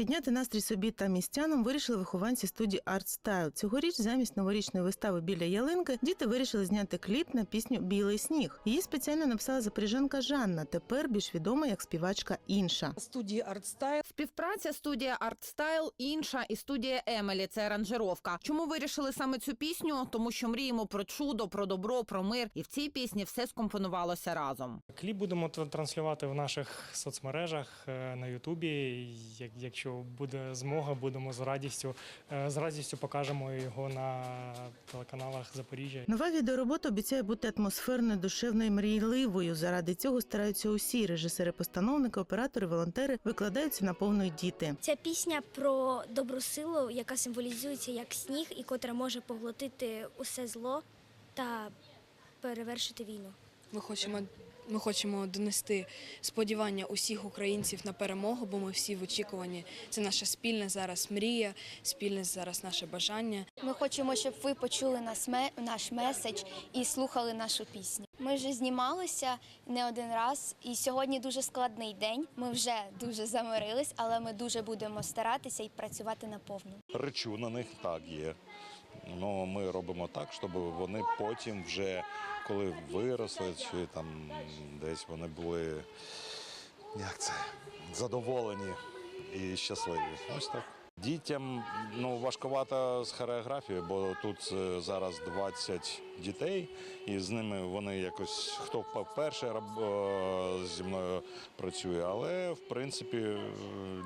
Підняти настрій собі та містянам вирішили вихованці студії Art Style. Цьогоріч замість новорічної вистави біля ялинки діти вирішили зняти кліп на пісню Білий сніг. Її спеціально написала запоріжанка Жанна, тепер більш відома як співачка інша. студії ArtStyle. Співпраця студія Артстайл інша і студія Емелі це аранжировка. Чому вирішили саме цю пісню? Тому що мріємо про чудо, про добро, про мир. І в цій пісні все скомпонувалося разом. Кліп будемо тр- транслювати в наших соцмережах е, на Ютубі. Як- Якщо буде змога, будемо з радістю е, з радістю покажемо його на телеканалах Запоріжжя. Нова відеоробота обіцяє бути атмосферною, душевною, і мрійливою. Заради цього стараються усі режисери, постановники, оператори, волонтери викладаються на повну діти. Ця пісня про добру силу, яка символізується як сніг і котра може поглотити усе зло та перевершити війну. Ми хочемо, ми хочемо донести сподівання усіх українців на перемогу, бо ми всі в очікуванні. Це наша спільна зараз мрія, спільне зараз наше бажання. Ми хочемо, щоб ви почули нас ме- наш меседж і слухали нашу пісню. Ми вже знімалися не один раз, і сьогодні дуже складний день. Ми вже дуже замирились, але ми дуже будемо старатися і працювати наповну. речу на них так є. Ну, ми робимо так, щоб вони потім вже, коли виросли, чи там десь вони були як це, задоволені і щасливі. Ось так. Дітям ну, важкувато з хореографією, бо тут е, зараз 20 дітей, і з ними вони якось хто раб- е, зі мною працює. Але в принципі е,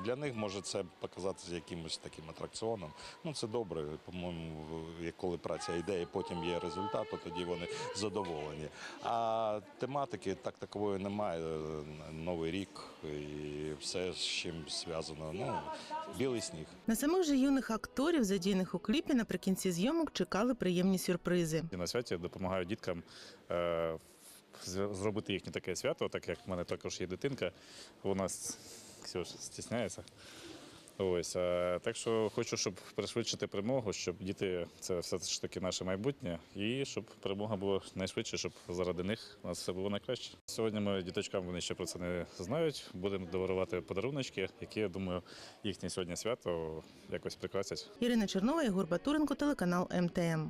для них може це показатися якимось таким атракціоном. Ну це добре. По-моєму, коли праця йде і потім є результат, то тоді вони задоволені. А тематики так такової немає. Новий рік і все з чим зв'язано. Ну білий сніг. На самих же юних акторів, задіяних у кліпі, наприкінці зйомок чекали приємні сюрпризи. І на святі допомагаю діткам е, зробити їхнє таке свято, так як в мене також є дитинка, вона с- Ксюш, стісняється. Ось, е, так що хочу, щоб пришвидшити перемогу, щоб діти це все ж таки наше майбутнє, і щоб перемога була найшвидше, щоб заради них у нас все було найкраще. Сьогодні ми діточкам вони ще про це не знають. Будемо дарувати подаруночки, які я думаю, їхнє сьогодні свято якось прикрасять. Ірина Чернова, Ігор Батуренко, телеканал МТМ.